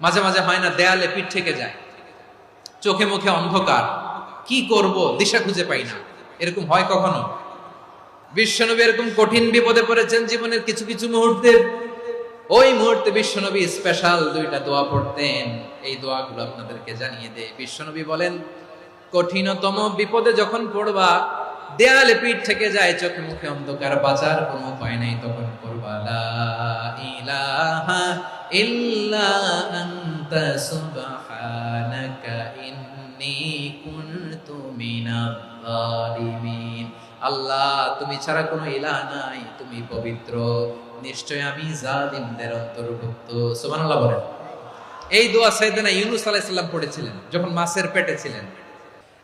মাঝে মাঝে হয় না, দেয়ালে পিঠ থেকে যায়। চোখে মুখে অন্ধকার। কি করব? দিশা খুঁজে পাই না। এরকম হয় কখনো? বিশ্বনবী এরকম কঠিন বিপদে পড়েছেন জীবনের কিছু কিছু মুহূর্তে। ওই মুহূর্তে বিশ্বনবী স্পেশাল দুইটা দোয়া পড়তেন। এই দোয়াগুলো আপনাদেরকে জানিয়ে দেয় বিশ্বনবী বলেন, কঠিনতম বিপদে যখন পড়বা দেয়ালে পিঠ থেকে যায়, চোখে মুখে অন্ধকার, বাঁচার কোনো উপায় নাই তখন ইলাহা ইল্লা সুবহানাকা কুনতু মিনাল জালিমিন আল্লাহ, তুমি ছাড়া কোনো ইলাহ নাই, তুমি পবিত্র। নিশ্চয় আমি জালিমদের অন্তর্ভুক্ত। সুবহানাল্লাহ বলেন। এই দোয়া সাইয়েদনা ইউনুস আলাইহিস সালাম পড়েছিলেন, যখন মাছের পেটে ছিলেন।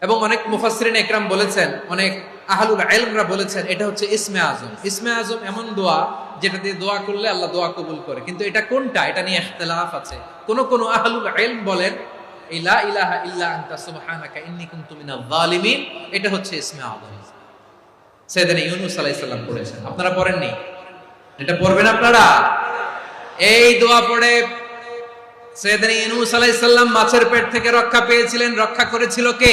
এবং অনেক মুফাসসিরিন একরাম বলেছেন, অনেক আহলুল ইলমরা বলেছেন, এটা হচ্ছে ইসমে আজম। ইসমে আজম এমন দোয়া যেটা দিয়ে দোয়া করলে আল্লাহ দোয়া কবুল করে। কিন্তু এটা কোনটা? এটা নিয়ে ইখতিলাফ আছে। কোন কোন আহলুল ইলম বলেন, এই লা ইলাহা ইল্লা আনতা সুবহানাকা ইন্নী কুনতু মিনাল জালিমিন এটা হচ্ছে ইসমে আজম। সাইয়েদনা ইউনুস আলাইহিস সালাম পড়েছেন। আপনারা পড়েননি? এটা পড়বেন আপনারা? এই দোয়া পড়ে সৈয়দনা ইউনুস আলাইহিস সালাম মাছের পেট থেকে রক্ষা পেয়েছিলেন। রক্ষা করেছিল কে?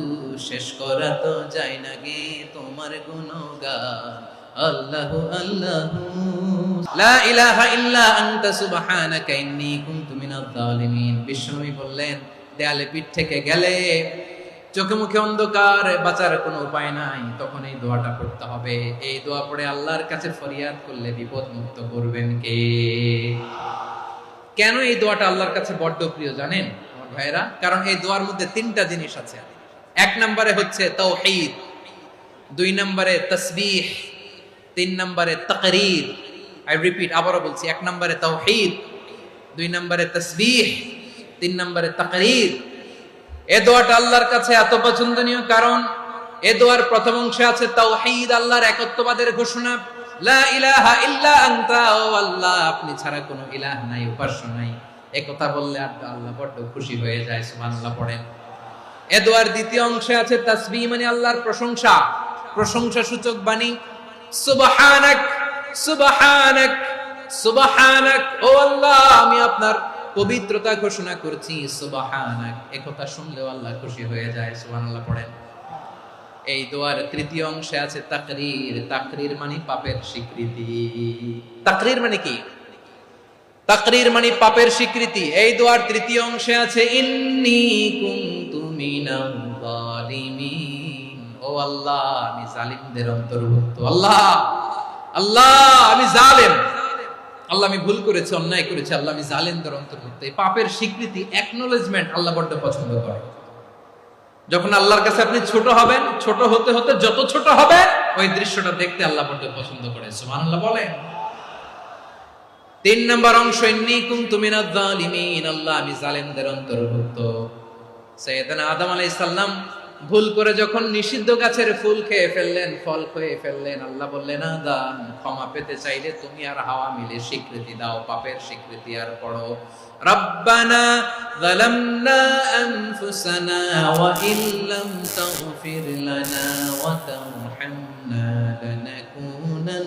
শেষ করা তো যায় না গে তোমার গুণগান। আল্লাহ আল্লাহ। লা ইলাহা ইল্লা আনতা সুবহানাকা ইন্নী কুনতু জালিমিন বললেন, দেয়ালে পিঠ থেকে গেলে চোখে মুখে অন্ধকার, বাঁচার কোনো উপায় নাই। তখন এই দোয়াটা পড়তে হবে। এই দোয়া পড়ে আল্লাহর কাছে ফরিয়াদ করলে বিপদ মুক্ত করবেন কে? কেন এই দোয়াটা আল্লাহর কাছে বড্ড প্রিয় জানেন, আমার ভাইরা কারণ এই দোয়ার মধ্যে তিনটা জিনিস আছে। এক নম্বরে হচ্ছে তৌহিদ, দুই নম্বরে তসবিহ, তিন নম্বরে তকরির। আই রিপিট আবারও বলছি, এক নম্বরে তৌহিদ, দুই নম্বরে তসবিহ, তিন নম্বরে তকরির। এ দোয়াটা আল্লাহর কাছে এত পছন্দনীয় কারণ, এ দোয়ার প্রথম অংশে আছে তাওহীদ আল্লাহর একত্ববাদের ঘোষণা। লা ইলাহা ইল্লা আনতা, ও আল্লাহ, আপনি ছাড়া কোনো ইলাহ নাই, উপাস্য নাই। এ কথা বললে আর আল্লাহ বড্ড খুশি হয়ে যায়, সুবহানাল্লাহ পড়েন এ দোয়ার দ্বিতীয় অংশে আছে তাসবিহ মানে আল্লাহর প্রশংসা। প্রশংসা সূচক বাণী। সুবহানাক সুবহানাক সুবহানাক। ও আল্লাহ, আমি আপনার পবিত্রতা ঘোষণা করছি। সুবহানাক। একথা শুনলেও আল্লাহ খুশি হয়ে যায়, সুবহানাল্লাহ পড়েন। এই দোয়ার তৃতীয় অংশে আছে তাকরির। তাকরির মানে পাপের স্বীকৃতি। তাকরির মানে কি? তাকরির মানে পাপের স্বীকৃতি। এই দোয়ার তৃতীয় অংশে আছে, ইন্নি কুনতু আল্লাহ আল্লাহ আল্লাহ আল্লাহ আল্লাহ আল্লাহ যখন আল্লাহর কাছে আপনি ছোট হবেন, ছোট হতে হতে যত ছোট হবে ওই দৃশ্যটা দেখতে আল্লাহ বড্ড পছন্দ করে। সুবহানাল্লাহ বলেন। তিন নম্বর অংশ কুনতু মিনাজ জালিমিন। আল্লাহ, আমি জালেমদের অন্তর্ভুক্ত। সৈয়দনা আদম আলাইহিস সালাম ভুল করে যখন নিষিদ্ধ গাছের ফুল খেয়ে ফেললেন ফল খেয়ে ফেললেন আল্লাহ বললেন আদম ক্ষমা পেতে চাইলে তুমি আর হাওয়া মিলে স্বীকৃতি দাও পাপের স্বীকৃতি আর পড়ো ربنا ظلمنا أنفسنا وإن لم تغفر لنا وترحمنا لنكونن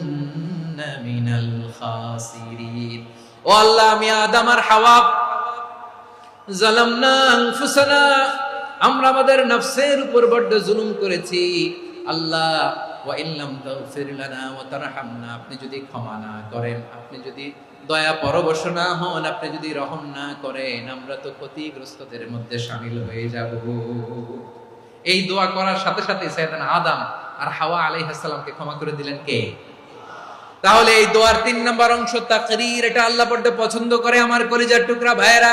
من الخاسرين ও আল্লাহ আমি আদম আর হাওয়া জালামনা আনফুসানা আমরা আমাদের নফসের উপর বড্ড জুলুম করেছি। আল্লাহ আপনি যদি ক্ষমা না করেন, আপনি যদি দয়া পরবশ না হন, আপনি যদি রহম না করেন, আমরা তো ক্ষতিগ্রস্তদের মধ্যে শামিল হয়ে যাব। এই দোয়া করার সাথে সাথে সাইয়েদানা আদম আর হাওয়া আলাইহিস সালামকে ক্ষমা করে দিলেন কে? তাহলে এই দোয়ার তিন নম্বর অংশ তাকরির, এটা আল্লাহ বড্ড পছন্দ করে আমার কলিজার টুকরা ভাইয়েরা।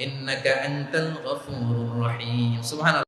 إنك أنت الغفور الرحيم. سبحان